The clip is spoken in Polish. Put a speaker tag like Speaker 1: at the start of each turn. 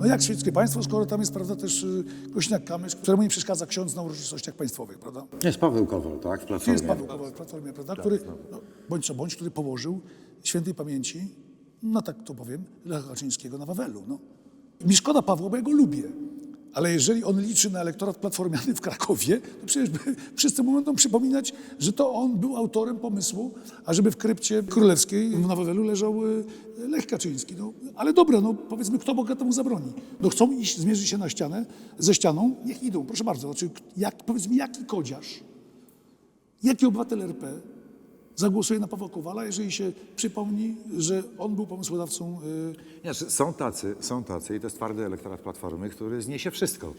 Speaker 1: No jak świeckie państwo, skoro tam jest, prawda, też y, Kośniak-Kamysz, któremu nie przeszkadza ksiądz na uroczystościach państwowych, prawda?
Speaker 2: Jest Paweł Kowal, tak? W Platformie.
Speaker 1: jest Paweł Kowal w Platformie, prawda, który, no, bądź co bądź, który położył świętej pamięci, no tak to powiem, Lecha Kaczyńskiego na Wawelu, no. Mi szkoda Pawła, bo ja go lubię. Ale jeżeli on liczy na elektorat platformiany w Krakowie, to przecież wszyscy mu będą przypominać, że to on był autorem pomysłu, ażeby w krypcie królewskiej na Wawelu leżał y, Lech Kaczyński. No, ale dobra, no powiedzmy, kto Boga temu zabroni? No chcą iść, zmierzyć się na ścianę, ze ścianą, niech idą, proszę bardzo. Znaczy, jak, powiedz mi, jaki kodziarz Jaki obywatel RP zagłosuje na Pawła Kowala, jeżeli się przypomni, że on był pomysłodawcą y,
Speaker 2: Nie, są tacy, są tacy i to jest twardy elektorat Platformy, który zniesie wszystko.